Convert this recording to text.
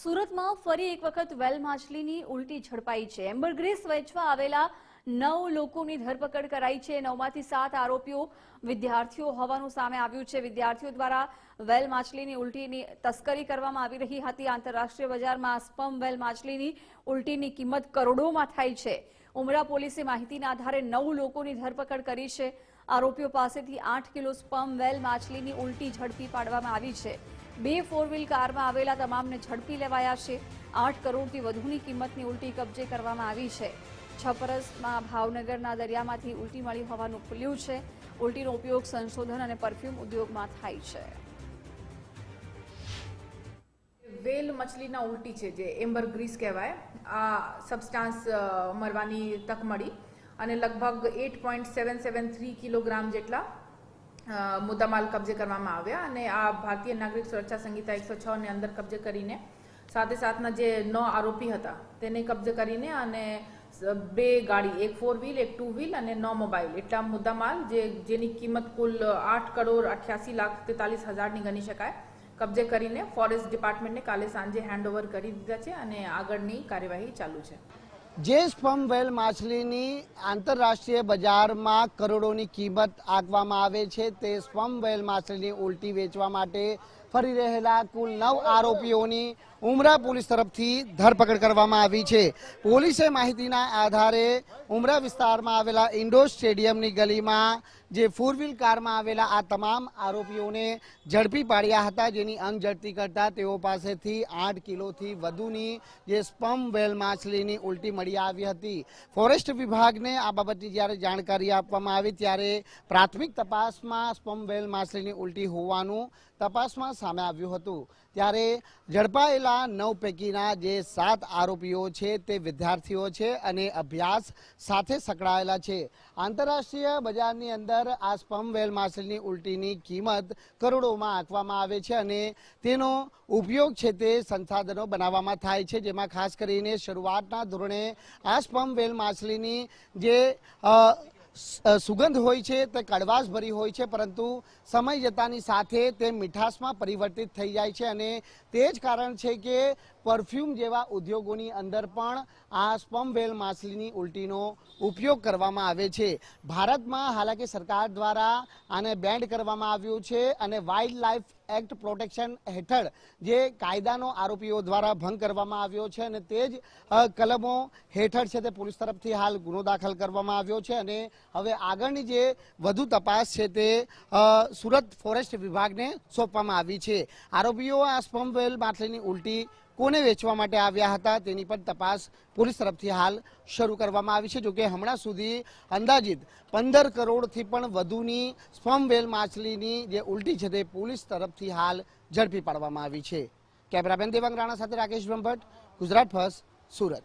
સુરતમાં ફરી એક વખત વેલ માછલીની ઉલટી ઝડપાઈ છે. એમ્બરગ્રેસ વેચવા આવેલા નવ લોકોની ધરપકડ કરાઈ છે. નવમાંથી સાત આરોપીઓ વિદ્યાર્થીઓ હોવાનું સામે આવ્યું છે. વિદ્યાર્થીઓ દ્વારા વેલ માછલીની ઉલટીની તસ્કરી કરવામાં આવી રહી હતી. આંતરરાષ્ટ્રીય બજારમાં સ્પમ વેલ માછલીની ઉલટીની કિંમત કરોડોમાં થાય છે. ઉમરા પોલીસે માહિતીના આધારે નવ લોકોની ધરપકડ કરી છે. આરોપીઓ પાસેથી આઠ કિલો સ્પમ વેલ માછલીની ઉલટી ઝડપી પાડવામાં આવી છે. બે ફોર વ્હીલ કારમાં આવેલા તમામને ઝડપી લેવાયા છે આઠ કરોડથી વધુની કિંમતની ઉલટી કબજે કરવામાં આવી છે. છપરસમાં ભાવનગરના દરિયામાંથી ઉલટી મળી હોવાનું ખુલ્યું છે. ઉલટીનો ઉપયોગ સંશોધન અને પરફ્યુમ ઉદ્યોગમાં થાય છે. વેલ મછલીના ઉલટી છે જે, એમ્બર ગ્રીસ કહેવાય. આ સબસ્ટાન્સ મરવાની તક મળી. અને લગભગ eight point seven seven three kilogram જેટલા મુદ્દામાલ કબજે કરવામાં આવ્યા અને આ ભારતીય નાગરિક સુરક્ષા સંહિતા એકસો છ ને અંદર કબજે કરીને સાથે સાથના જે નો આરોપી હતા, તેને કબજે કરીને અને બે ગાડી, એક ફોર વ્હીલ એક ટુ વ્હીલ અને નો મોબાઈલ એટલા મુદ્દામાલ જે, જેની કિંમત કુલ આઠ કરોડ અઠ્યાસી લાખ તેતાલીસ હજારની ગણી શકાય, કબજે કરીને ફોરેસ્ટ ડિપાર્ટમેન્ટને કાલે સાંજે હેન્ડઓવર કરી દીધા છે અને આગળની કાર્યવાહી ચાલુ છે. જે સ્પમ વેલ માછલીની આંતરરાષ્ટ્રીય બજારમાં કરોડોની કિંમત આંકવામાં આવે છે, તે સ્પમ વેલ માછલીની ઉલટી વેચવા માટે ફરી રહેલા કુલ નવ આરોપીઓની ઉમરા પોલીસ તરફથી ધરપકડ કરવામાં આવી છે. પોલીસે માહિતીના આધારે ઉમરા વિસ્તારમાં આવેલા ઇન્ડોર સ્ટેડિયમની ગલીમાં જે ફોર વ્હીલ કારમાં આવેલા આ તમામ આરોપીઓને ઝડપી પાડ્યા હતા, જેની અંગ ઝડપી કરતા તેઓ પાસેથી આઠ કિલોથી વધુની જે સ્પમ વેલ માછલીની ઉલટી મળી આવી હતી. ફોરેસ્ટ વિભાગને આ બાબતની જ્યારે જાણકારી આપવામાં આવી ત્યારે પ્રાથમિક તપાસમાં સ્પમ વેલ માછલીની ઉલટી હોવાનું તપાસમાં સામે આવ્યું હતું. ત્યારે ઝડપાયેલા નવ પૈકીના જે સાત આરોપીઓ છે તે વિદ્યાર્થીઓ છે અને અભ્યાસ સાથે સંકળાયેલા છે. આંતરરાષ્ટ્રીય બજારની અંદર આ સ્પમ વેલ માછલીની ઉલટીની કિંમત કરોડોમાં આંકવામાં આવે છે અને તેનો ઉપયોગ છે તે સંસાધનો બનાવવામાં થાય છે, જેમાં ખાસ કરીને શરૂઆતના ધોરણે આ સ્પમ વેલ માછલીની જે સુગંધ હોય છે, તે કડવાશ ભરી હોય છે, પરંતુ સમય જતાની સાથે તે મીઠાશમાં પરિવર્તિત થઈ જાય છે અને તે જ કારણ છે કે પરફ્યુમ જેવા ઉદ્યોગોની અંદર પણ આ સ્પમ વેલ માછલીની ઉલટીનો ઉપયોગ કરવામાં આવે છે. ભારતમાં હાલાકી સરકાર દ્વારા આને બેન્ડ કરવામાં આવ્યું છે અને વાઇલ્ડ લાઈફ એક્ટ પ્રોટેક્શન હેઠળ જે કાયદાનો આરોપીઓ દ્વારા ભંગ કરવામાં આવ્યો છે અને તે જ કલમો હેઠળ છે તે પોલીસ તરફથી હાલ ગુનો દાખલ કરવામાં આવ્યો છે અને હવે આગળની જે વધુ તપાસ છે તે સુરત ફોરેસ્ટ વિભાગને સોંપવામાં આવી છે. આરોપીઓ આ સ્પમ માછલીની ઉલટી કોને વેચવા માટે આવ્યા હતા તેની પણ તપાસ પોલીસ તરફથી હાલ શરૂ કરવામાં આવી છે. જોકે હમણાં સુધી અંદાજિત પંદર કરોડથી પણ વધુની સ્પમ માછલીની જે ઉલટી છે તે પોલીસ તરફથી હાલ ઝડપી પાડવામાં આવી છે. કેમેરામેન દેવાંગ રાણા સાથે રાકેશ બ્રહ્મભટ્ટ, ગુજરાત ફર્સ્ટ, સુરત.